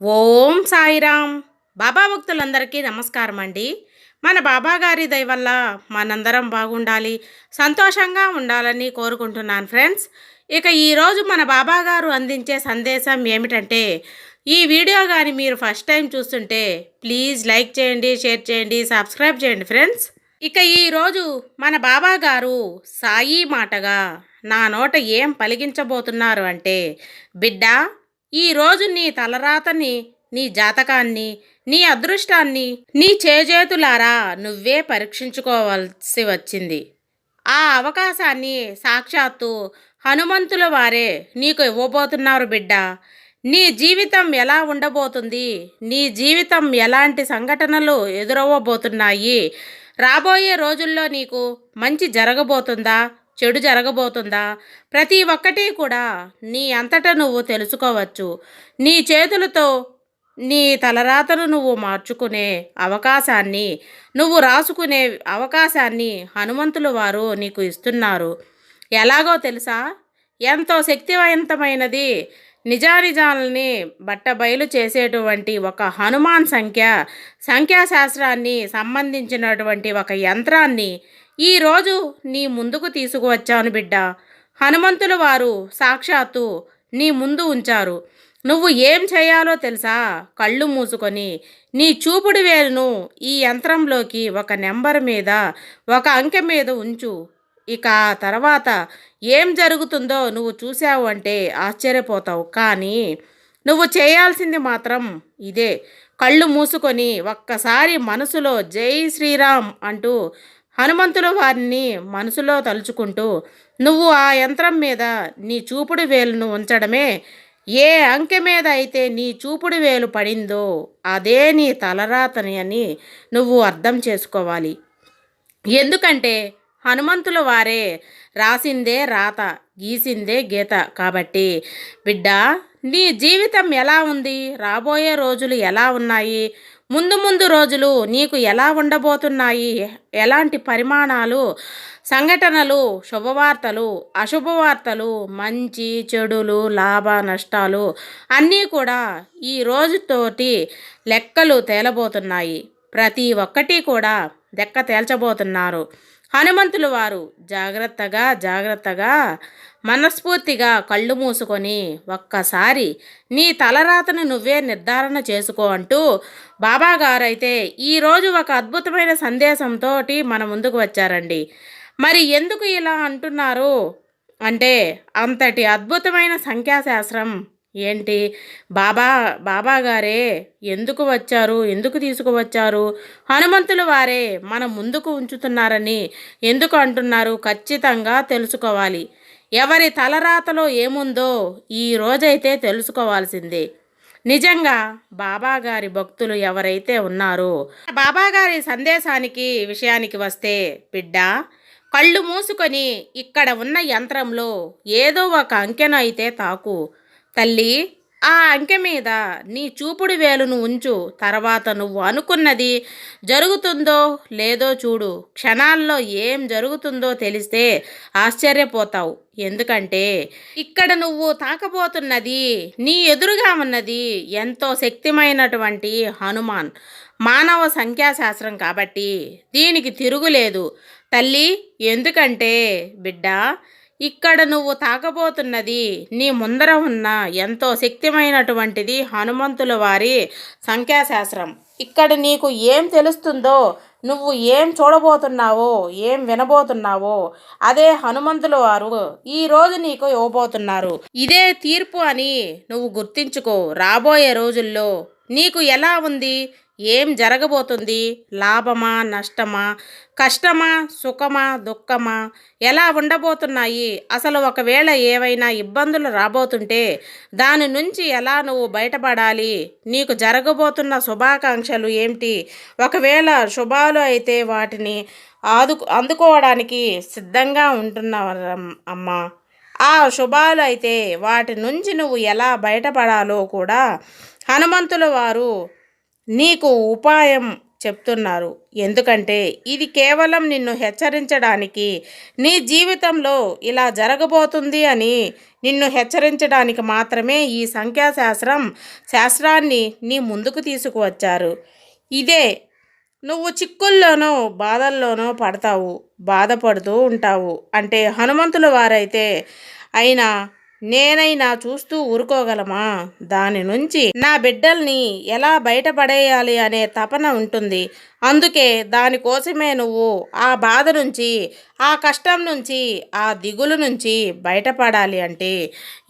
ఓం సాయిరామ్. బాబా భక్తులందరికీ నమస్కారం అండి. మన బాబా గారి దయ వల్ల మనందరం బాగుండాలి సంతోషంగా ఉండాలని కోరుకుంటున్నాను ఫ్రెండ్స్. ఇక ఈరోజు మన బాబాగారు అందించే సందేశం ఏమిటంటే ఈ వీడియో కానీ మీరు ఫస్ట్ టైం చూస్తుంటే ప్లీజ్ లైక్ చేయండి షేర్ చేయండి సబ్స్క్రైబ్ చేయండి ఫ్రెండ్స్. ఇక ఈరోజు మన బాబా గారు సాయి మాటగా నా నోట ఏం పలిగించబోతున్నారు అంటే బిడ్డ ఈరోజు నీ తలరాతని నీ జాతకాన్ని నీ అదృష్టాన్ని నీ చేజేతులారా నువ్వే పరీక్షించుకోవాల్సి వచ్చింది. ఆ అవకాశాన్ని సాక్షాత్తు హనుమంతుల వారే నీకు ఇవ్వబోతున్నారు బిడ్డ. నీ జీవితం ఎలా ఉండబోతుంది నీ జీవితం ఎలాంటి సంఘటనలు ఎదురవ్వబోతున్నాయి రాబోయే రోజుల్లో నీకు మంచి జరగబోతుందా? చెడు జరగబోతుందా? ప్రతి ఒక్కటి కూడా నీ అంతటా నువ్వు తెలుసుకోవచ్చు. నీ చేతులతో నీ తలరాతను నువ్వు మార్చుకునే అవకాశాన్ని నువ్వు రాసుకునే అవకాశాన్ని హనుమంతులు వారు నీకు ఇస్తున్నారు. ఎలాగో తెలుసా? ఎంతో శక్తివంతమైనది నిజానిజాలని బట్టబయలు చేసేటువంటి ఒక హనుమాన్ సంఖ్య సంఖ్యాశాస్త్రాన్ని సంబంధించినటువంటి ఒక యంత్రాన్ని ఈరోజు నీ ముందుకు తీసుకువచ్చాను బిడ్డ. హనుమంతుల వారు సాక్షాత్తు నీ ముందు ఉంచారు. నువ్వు ఏం చేయాలో తెలుసా? కళ్ళు మూసుకొని. నీ చూపుడు వేలును ఈ యంత్రంలోకి ఒక నెంబర్ మీద ఒక అంకె మీద ఉంచు. ఇక ఆ తర్వాత ఏం జరుగుతుందో నువ్వు చూసావు అంటే ఆశ్చర్యపోతావు. కానీ నువ్వు చేయాల్సింది మాత్రం ఇదే. కళ్ళు మూసుకొని ఒక్కసారి మనసులో జై శ్రీరామ్ అంటూ హనుమంతుల వారిని మనసులో తలుచుకుంటూ నువ్వు ఆ యంత్రం మీద నీ చూపుడు వేలును ఉంచడమే ఏ అంకె మీద అయితే నీ చూపుడు వేలు పడిందో అదే నీ తలరాతని అని నువ్వు అర్థం చేసుకోవాలి. ఎందుకంటే హనుమంతుల వారే రాసిందే రాత గీసిందే గీత కాబట్టి. బిడ్డ నీ జీవితం ఎలా ఉంది? రాబోయే రోజులు ఎలా ఉన్నాయి? ముందు ముందు రోజులు నీకు ఎలా ఉండబోతున్నాయి? ఎలాంటి పరిమాణాలు? సంఘటనలు శుభవార్తలు అశుభవార్తలు మంచి చెడులు లాభ నష్టాలు అన్నీ కూడా ఈ రోజుతోటి లెక్కలు తేలబోతున్నాయి. ప్రతి ఒక్కటి కూడా దెక్క తేల్చబోతున్నారు. హనుమంతులు వారు జాగ్రత్తగా జాగ్రత్తగా మనస్ఫూర్తిగా కళ్ళు మూసుకొని ఒక్కసారి నీ తలరాతను నువ్వే నిర్ధారణ చేసుకో అంటూ బాబాగారైతే ఈరోజు ఒక అద్భుతమైన సందేశంతో మన ముందుకు వచ్చారండి. మరి ఎందుకు ఇలా అంటున్నారు? అంటే అంతటి అద్భుతమైన సంఖ్యాశాస్త్రం ఏంటి? బాబా బాబాగారే ఎందుకు వచ్చారు? ఎందుకు తీసుకువచ్చారు? హనుమంతులు వారే మన ముందుకు ఉంచుతున్నారని ఎందుకు అంటున్నారు? ఖచ్చితంగా తెలుసుకోవాలి. ఎవరి తలరాతలో ఏముందో ఈ రోజైతే తెలుసుకోవాల్సిందే. నిజంగా బాబాగారి భక్తులు ఎవరైతే ఉన్నారో బాబాగారి సందేశానికి విషయానికి వస్తే బిడ్డ కళ్ళు మూసుకొని ఇక్కడ ఉన్న యంత్రంలో ఏదో ఒక అంకెను అయితే తాకు. తల్లి ఆ అంకె మీద నీ చూపుడు వేలును ఉంచు. తర్వాత నువ్వు అనుకున్నది జరుగుతుందో లేదో చూడు. క్షణాల్లో ఏం జరుగుతుందో తెలిస్తే ఆశ్చర్యపోతావు. ఎందుకంటే ఇక్కడ నువ్వు తాకబోతున్నది నీ ఎదురుగా ఉన్నది ఎంతో శక్తిమైనటువంటి హనుమాన్. మానవ సంఖ్యాశాస్త్రం కాబట్టి దీనికి తిరుగులేదు. తల్లి ఎందుకంటే బిడ్డ ఇక్కడ నువ్వు తాకబోతున్నది నీ ముందర ఉన్న ఎంతో శక్తిమైనటువంటిది హనుమంతుల వారి సంఖ్యాశాస్త్రం. ఇక్కడ నీకు ఏం తెలుస్తుందో నువ్వు ఏం చూడబోతున్నావో ఏం వినబోతున్నావో అదే హనుమంతుల వారు ఈరోజు నీకు ఇవ్వబోతున్నారు. ఇదే తీర్పు అని నువ్వు గుర్తించుకో. రాబోయే రోజుల్లో నీకు ఎలా ఉంది? ఏం జరగబోతుంది? లాభమా? నష్టమా? కష్టమా? సుఖమా? దుఃఖమా? ఎలా ఉండబోతున్నాయి? అసలు ఒకవేళ ఏవైనా ఇబ్బందులు రాబోతుంటే దాని నుంచి ఎలా నువ్వు బయటపడాలి? నీకు జరగబోతున్న శుభాకాంక్షలు ఏమిటి? ఒకవేళ శుభాలు అయితే వాటిని ఆదు అందుకోవడానికి సిద్ధంగా ఉంటున్నావు అమ్మా. ఆ శుభాలు అయితే వాటి నుంచి నువ్వు ఎలా బయటపడాలో కూడా హనుమంతుల వారు నీకు ఉపాయం చెప్తున్నారు. ఎందుకంటే ఇది కేవలం నిన్ను హెచ్చరించడానికి నీ జీవితంలో ఇలా జరగబోతుంది అని నిన్ను హెచ్చరించడానికి మాత్రమే ఈ సంఖ్యాశాస్త్రం శాస్త్రాన్ని నీ ముందుకు తీసుకువచ్చారు. ఇదే నువ్వు చిక్కుల్లోనో బాధల్లోనో పడతావు బాధపడుతూ ఉంటావు. అంటే హనుమంతుల వారైతే అయినా నేనైనా చూస్తూ ఊరుకోగలమా? దాని నుంచి నా బిడ్డల్ని ఎలా బయటపడేయాలి అనే తపన ఉంటుంది. అందుకే దానికోసమే నువ్వు ఆ బాధ నుంచి ఆ కష్టం నుంచి ఆ దిగులు నుంచి బయటపడాలి అంటే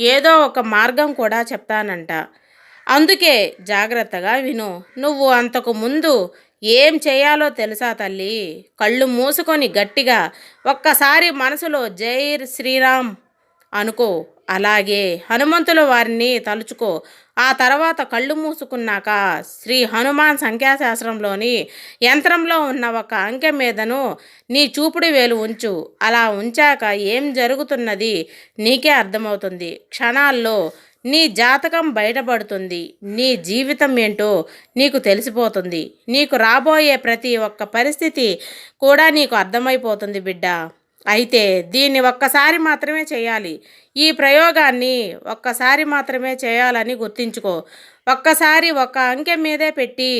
ఏదో ఒక మార్గం కూడా చెప్తానంట. అందుకే జాగ్రత్తగా విను. నువ్వు అంతకు ముందు ఏం చేయాలో తెలుసా తల్లి? కళ్ళు మూసుకొని గట్టిగా ఒక్కసారి మనసులో జైర్ శ్రీరామ్ అనుకో. అలాగే హనుమంతుల వారిని తలుచుకో. ఆ తర్వాత కళ్ళు మూసుకున్నాక శ్రీ హనుమాన్ సంఖ్యాశాస్త్రంలోని యంత్రంలో ఉన్న ఒక అంకె మీదను నీ చూపుడు వేలు ఉంచు. అలా ఉంచాక ఏం జరుగుతున్నది? నీకే అర్థమవుతుంది. క్షణాల్లో నీ జాతకం బయటపడుతుంది. నీ జీవితం ఏంటో నీకు తెలిసిపోతుంది. నీకు రాబోయే ప్రతి ఒక్క పరిస్థితి కూడా నీకు అర్థమైపోతుంది బిడ్డ. అయితే దీన్ని ఒక్కసారి మాత్రమే చేయాలి. ఈ ప్రయోగాన్ని ఒక్కసారి మాత్రమే చేయాలని గుర్తించుకో. ఒక్కసారి ఒక అంకె మీదే పెట్టి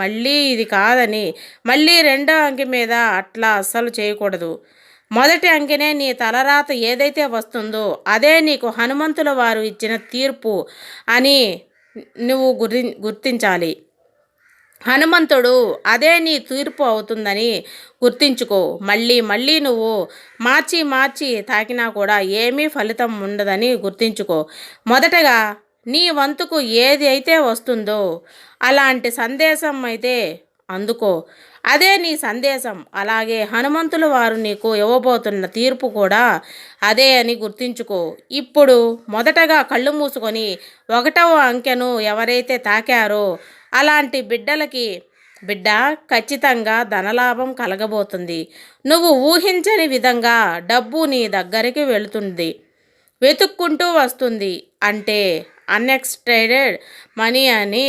మళ్ళీ ఇది కాదని మళ్ళీ రెండో అంకె మీద అట్లా అస్సలు చేయకూడదు. మొదటి అంకెనే నీ తలరాత ఏదైతే వస్తుందో అదే నీకు హనుమంతుల వారు ఇచ్చిన తీర్పు అని నువ్వు గురి గుర్తించాలి. హనుమంతుడు అదే నీ తీర్పు అవుతుందని గుర్తించుకో. మళ్ళీ మళ్ళీ నువ్వు మార్చి మార్చి తాకినా కూడా ఏమీ ఫలితం ఉండదని గుర్తించుకో. మొదటగా నీ వంతుకు ఏది అయితే వస్తుందో అలాంటి సందేశం అయితే అందుకో. అదే నీ సందేశం. అలాగే హనుమంతుల వారు నీకు ఇవ్వబోతున్న తీర్పు కూడా అదే అని గుర్తించుకో. ఇప్పుడు మొదటగా కళ్ళు మూసుకొని ఒకటవ అంకెను ఎవరైతే తాకారో అలాంటి బిడ్డలకి బిడ్డ ఖచ్చితంగా ధనలాభం కలగబోతుంది. నువ్వు ఊహించని విధంగా డబ్బు నీ దగ్గరికి వెళుతుంది. వెతుక్కుంటూ వస్తుంది. అంటే అన్ఎక్స్పెక్టెడ్ మనీ అని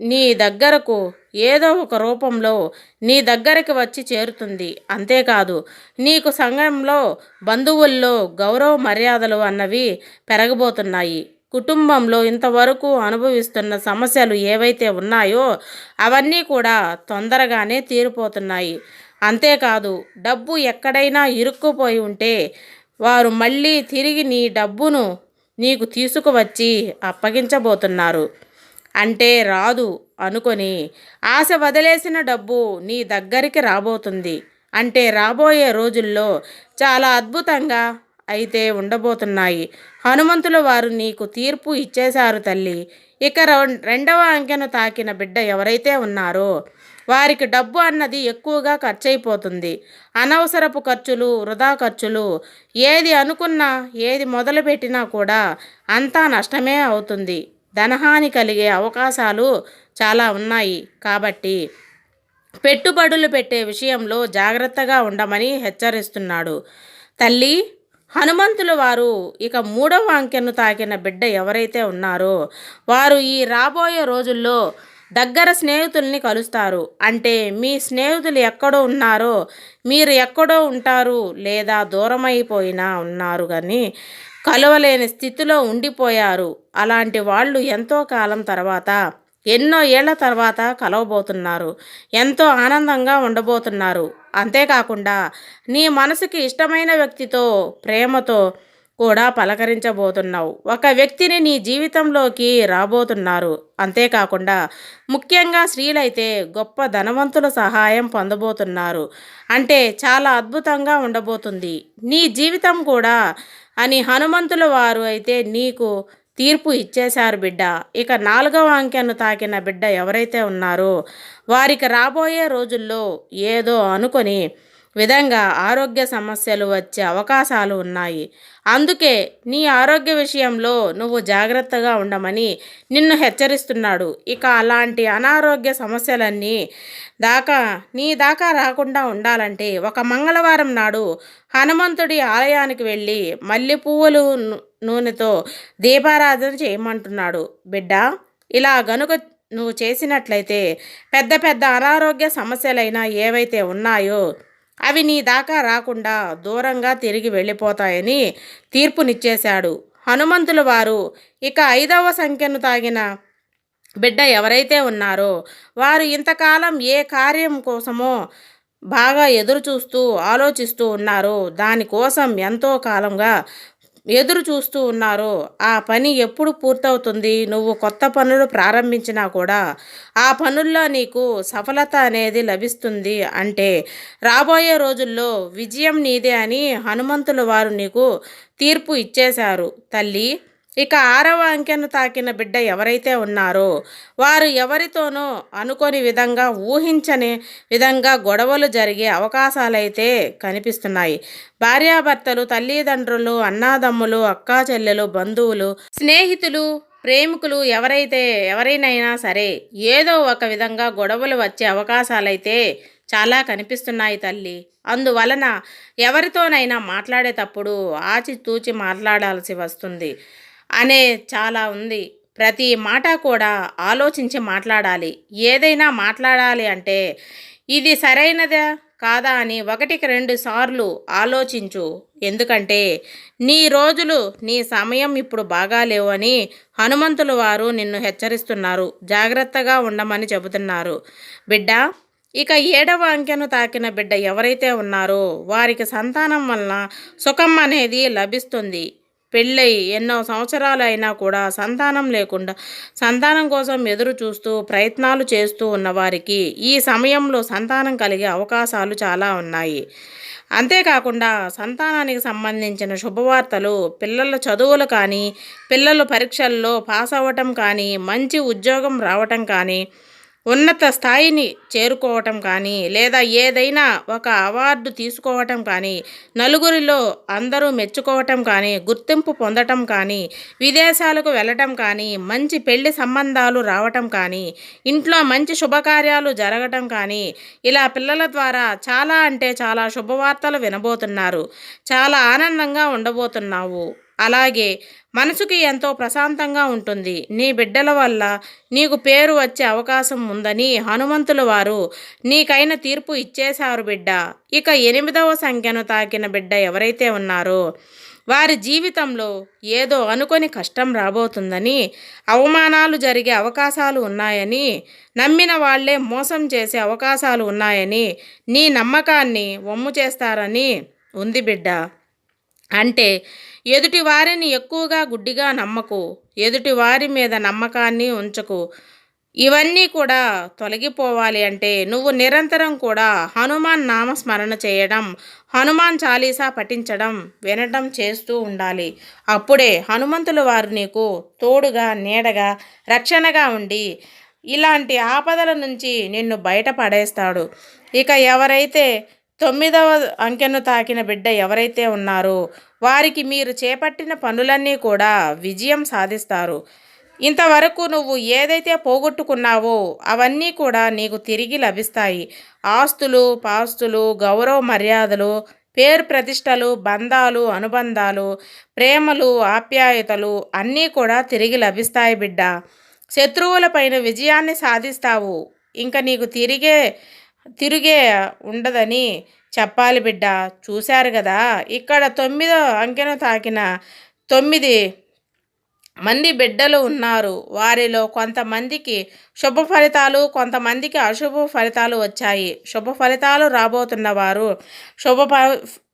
నీ దగ్గరకు ఏదో ఒక రూపంలో నీ దగ్గరికి వచ్చి చేరుతుంది. అంతేకాదు నీకు సంఘంలో బంధువుల్లో గౌరవ మర్యాదలు అన్నవి పెరగబోతున్నాయి. కుటుంబంలో ఇంతవరకు అనుభవిస్తున్న సమస్యలు ఏవైతే ఉన్నాయో అవన్నీ కూడా తొందరగానే తీరిపోతున్నాయి. అంతేకాదు డబ్బు ఎక్కడైనా ఇరుక్కుపోయి ఉంటే వారు మళ్ళీ తిరిగి నీ డబ్బును నీకు తీసుకువచ్చి అప్పగించబోతున్నారు. అంటే రాదు అనుకొని ఆశ వదిలేసిన డబ్బు నీ దగ్గరికి రాబోతుంది. అంటే రాబోయే రోజుల్లో చాలా అద్భుతంగా అయితే ఉండబోతున్నాయి. హనుమంతుల వారు నీకు తీర్పు ఇచ్చేశారు తల్లి. ఇక రెండవ అంకెను తాకిన బిడ్డ ఎవరైతే ఉన్నారో వారికి డబ్బు అన్నది ఎక్కువగా ఖర్చయిపోతుంది. అనవసరపు ఖర్చులు వృధా ఖర్చులు ఏది అనుకున్నా ఏది మొదలుపెట్టినా కూడా అంతా నష్టమే అవుతుంది. ధనహాని కలిగే అవకాశాలు చాలా ఉన్నాయి. కాబట్టి పెట్టుబడులు పెట్టే విషయంలో జాగ్రత్తగా ఉండమని హెచ్చరిస్తున్నాడు. తల్లి హనుమంతుల వారు ఇక మూడవ అంకెను తాకిన బిడ్డ ఎవరైతే ఉన్నారో వారు ఈ రాబోయే రోజుల్లో దగ్గర స్నేహితుల్ని కలుస్తారు. అంటే మీ స్నేహితులు ఎక్కడో ఉన్నారో మీరు ఎక్కడో ఉంటారు లేదా దూరమైపోయినా ఉన్నారు కానీ కలవలేని స్థితిలో ఉండిపోయారు. అలాంటి వాళ్ళు ఎంతో కాలం తర్వాత ఎన్నో ఏళ్ళ తర్వాత కలవబోతున్నారు. ఎంతో ఆనందంగా ఉండబోతున్నారు. అంతేకాకుండా నీ మనసుకి ఇష్టమైన వ్యక్తితో ప్రేమతో కూడా పలకరించబోతున్నావు. ఒక వ్యక్తిని నీ జీవితంలోకి రాబోతున్నారు. అంతేకాకుండా ముఖ్యంగా స్త్రీలైతే గొప్ప ధనవంతుల సహాయం పొందబోతున్నారు. అంటే చాలా అద్భుతంగా ఉండబోతుంది. నీ జీవితం కూడా అని హనుమంతుల వారు అయితే నీకు తీర్పు ఇచ్చేశారు బిడ్డ. ఇక నాలుగవ అంకెను తాకిన బిడ్డ ఎవరైతే ఉన్నారో వారికి రాబోయే రోజుల్లో ఏదో అనుకొని విధంగా ఆరోగ్య సమస్యలు వచ్చే అవకాశాలు ఉన్నాయి. అందుకే నీ ఆరోగ్య విషయంలో నువ్వు జాగ్రత్తగా ఉండమని నిన్ను హెచ్చరిస్తున్నాడు. ఇక అలాంటి అనారోగ్య సమస్యలన్నీ దాకా నీ దాకా రాకుండా ఉండాలంటే ఒక మంగళవారం నాడు హనుమంతుడి ఆలయానికి వెళ్ళి మల్లె పువ్వులు నూనెతో దీపారాధన చేయమంటున్నాడు. బిడ్డ ఇలా గనుక నువ్వు చేసినట్లయితే పెద్ద పెద్ద అనారోగ్య సమస్యలైనా ఏవైతే ఉన్నాయో అవి నీ దాకా రాకుండా దూరంగా తిరిగి వెళ్ళిపోతాయని తీర్పునిచ్చేశాడు. హనుమంతుల వారు ఇక ఐదవ సంఖ్యను తాగిన బిడ్డ ఎవరైతే ఉన్నారో వారు ఇంతకాలం ఏ కార్యం కోసమో బాగా ఎదురు చూస్తూ ఆలోచిస్తూ ఉన్నారో. దానికోసం ఎంతో కాలంగా ఎదురు చూస్తూ ఉన్నారో ఆ పని ఎప్పుడు పూర్తవుతుంది? నువ్వు కొత్త పనులు ప్రారంభించినా కూడా ఆ పనుల్లో నీకు సఫలత అనేది లభిస్తుంది అంటే రాబోయే రోజుల్లో విజయం నీదే అని హనుమంతుల వారు నీకు తీర్పు ఇచ్చేశారు. తల్లి ఇక ఆరవ అంకెను తాకిన బిడ్డ ఎవరైతే ఉన్నారో వారు ఎవరితోనో అనుకోని విధంగా ఊహించని విధంగా గొడవలు జరిగే అవకాశాలైతే కనిపిస్తున్నాయి. భార్యాభర్తలు తల్లిదండ్రులు అన్నాదమ్ములు అక్కా చెల్లెలు బంధువులు స్నేహితులు ప్రేమికులు ఎవరైతే ఎవరైనా సరే ఏదో ఒక విధంగా గొడవలు వచ్చే అవకాశాలైతే చాలా కనిపిస్తున్నాయి తల్లి. అందువలన ఎవరితోనైనా మాట్లాడేటప్పుడు ఆచితూచి మాట్లాడాల్సి వస్తుంది. అనే చాలా ఉంది. ప్రతి మాట కూడా ఆలోచించి మాట్లాడాలి. ఏదైనా మాట్లాడాలి అంటే ఇది సరైనదా కాదా అని ఒకటికి రెండు సార్లు ఆలోచించు. ఎందుకంటే నీ రోజులు నీ సమయం ఇప్పుడు బాగాలేవు అని హనుమంతుల వారు నిన్ను హెచ్చరిస్తున్నారు. జాగ్రత్తగా ఉండమని చెబుతున్నారు. బిడ్డ ఇక ఏడవ అంకెను తాకిన బిడ్డ ఎవరైతే ఉన్నారో వారికి సంతానం వలన సుఖం అనేది లభిస్తుంది. పెళ్ళై ఎన్నో సంవత్సరాలు అయినా కూడా సంతానం లేకుండా సంతానం కోసం ఎదురు చూస్తూ ప్రయత్నాలు చేస్తూ ఉన్నవారికి ఈ సమయంలో సంతానం కలిగే అవకాశాలు చాలా ఉన్నాయి. అంతేకాకుండా సంతానానికి సంబంధించిన శుభవార్తలు పిల్లల చదువులు కానీ పిల్లలు పరీక్షల్లో పాస్ అవ్వటం కానీ మంచి ఉద్యోగం రావటం కానీ ఉన్నత స్థాయిని చేరుకోవటం కానీ లేదా ఏదైనా ఒక అవార్డు తీసుకోవటం కానీ నలుగురిలో అందరూ మెచ్చుకోవటం కానీ గుర్తింపు పొందటం కానీ విదేశాలకు వెళ్ళటం కానీ మంచి పెళ్ళి సంబంధాలు రావటం కానీ ఇంట్లో మంచి శుభకార్యాలు జరగటం కానీ ఇలా పిల్లల ద్వారా చాలా అంటే చాలా శుభవార్తలు వినబోతున్నారు. చాలా ఆనందంగా ఉండబోతున్నావు. అలాగే మనసుకి ఎంతో ప్రశాంతంగా ఉంటుంది. నీ బిడ్డల వల్ల నీకు పేరు వచ్చే అవకాశం ఉందని హనుమంతుల వారు నీకైన తీర్పు ఇచ్చేశారు బిడ్డ. ఇక ఎనిమిదవ సంఖ్యను తాకిన బిడ్డ ఎవరైతే ఉన్నారో వారి జీవితంలో ఏదో అనుకొని కష్టం రాబోతుందని అవమానాలు జరిగే అవకాశాలు ఉన్నాయని నమ్మిన వాళ్ళే మోసం చేసే అవకాశాలు ఉన్నాయని నీ నమ్మకాన్ని వమ్ము చేస్తారని ఉంది బిడ్డ. అంటే ఎదుటి వారిని ఎక్కువగా గుడ్డిగా నమ్మకు ఎదుటి వారి మీద నమ్మకాన్ని ఉంచకు. ఇవన్నీ కూడా తొలగిపోవాలి అంటే నువ్వు నిరంతరం కూడా హనుమాన్ నామస్మరణ చేయడం హనుమాన్ చాలీసా పఠించడం వినడం చేస్తూ ఉండాలి. అప్పుడే హనుమంతుల వారు నీకు తోడుగా నీడగా రక్షణగా ఉండి ఇలాంటి ఆపదల నుంచి నిన్ను బయటపడేస్తాడు ఇక ఎవరైతే తొమ్మిదవ అంకెను తాకిన బిడ్డ ఎవరైతే ఉన్నారో వారికి మీరు చేపట్టిన పనులన్నీ కూడా విజయం సాధిస్తారు. ఇంతవరకు నువ్వు ఏదైతే పోగొట్టుకున్నావో అవన్నీ కూడా నీకు తిరిగి లభిస్తాయి. ఆస్తులు పాస్తులు గౌరవ మర్యాదలు పేరు ప్రతిష్టలు బంధాలు అనుబంధాలు ప్రేమలు ఆప్యాయతలు అన్నీ కూడా తిరిగి లభిస్తాయి బిడ్డ. శత్రువులపైన విజయాన్ని సాధిస్తావు. ఇంకా నీకు తిరిగే తిరిగే ఉండదని చెప్పాలి బిడ్డ. చూశారు కదా? ఇక్కడ తొమ్మిదో అంకెను తాకిన తొమ్మిది మంది బిడ్డలు ఉన్నారు. వారిలో కొంతమందికి శుభ ఫలితాలు కొంతమందికి అశుభ ఫలితాలు వచ్చాయి. శుభ ఫలితాలు రాబోతున్నవారు శుభ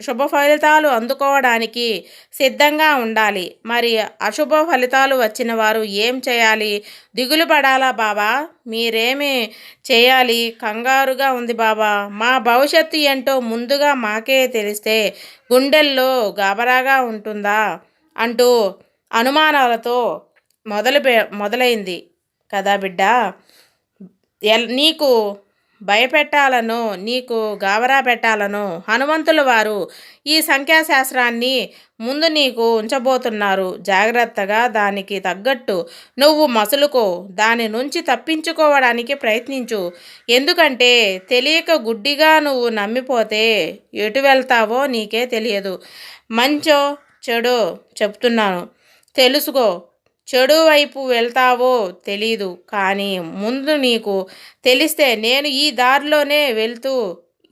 శుభ ఫలితాలు అందుకోవడానికి సిద్ధంగా ఉండాలి. మరి అశుభ ఫలితాలు వచ్చిన వారు ఏం చేయాలి? దిగులు పడాలా బాబా మీరేమి చేయాలి? కంగారుగా ఉంది బాబా మా భవిష్యత్తు ఏంటో ముందుగా మాకే తెలిస్తే గుండెల్లో గాబరాగా ఉంటుందా? అంటూ అనుమానాలతో మొదలు మొదలైంది కదా బిడ్డ. ఎల్ నీకు భయపెట్టాలనో నీకు గాబరా పెట్టాలనో హనుమంతుల వారు ఈ సంఖ్యాశాస్త్రాన్ని ముందు నీకు ఉంచబోతున్నారు. జాగ్రత్తగా దానికి తగ్గట్టు నువ్వు మసులుకో. దాని నుంచి తప్పించుకోవడానికి ప్రయత్నించు. ఎందుకంటే తెలియక గుడ్డిగా నువ్వు నమ్మిపోతే ఎటు వెళ్తావో నీకే తెలియదు. మంచో చెడో చెప్తున్నాను. తెలుసుకో. చెడు వైపు వెళ్తావో తెలీదు కానీ ముందు నీకు తెలిస్తే నేను ఈ దారిలోనే వెళ్తూ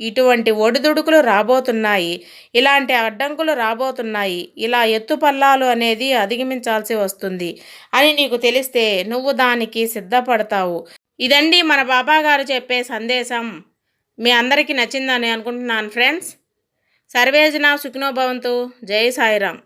ఇటువంటి ఒడిదుడుకులు రాబోతున్నాయి. ఇలాంటి అడ్డంకులు రాబోతున్నాయి. ఇలా ఎత్తుపల్లాలు అనేది అధిగమించాల్సి వస్తుంది అని నీకు తెలిస్తే నువ్వు దానికి సిద్ధపడతావు. ఇదండి మన బాబా గారు చెప్పే సందేశం. మీ అందరికీ నచ్చిందని అనుకుంటున్నాను ఫ్రెండ్స్. సర్వేజన సుఖినోభవంతు జై సాయిరామ్.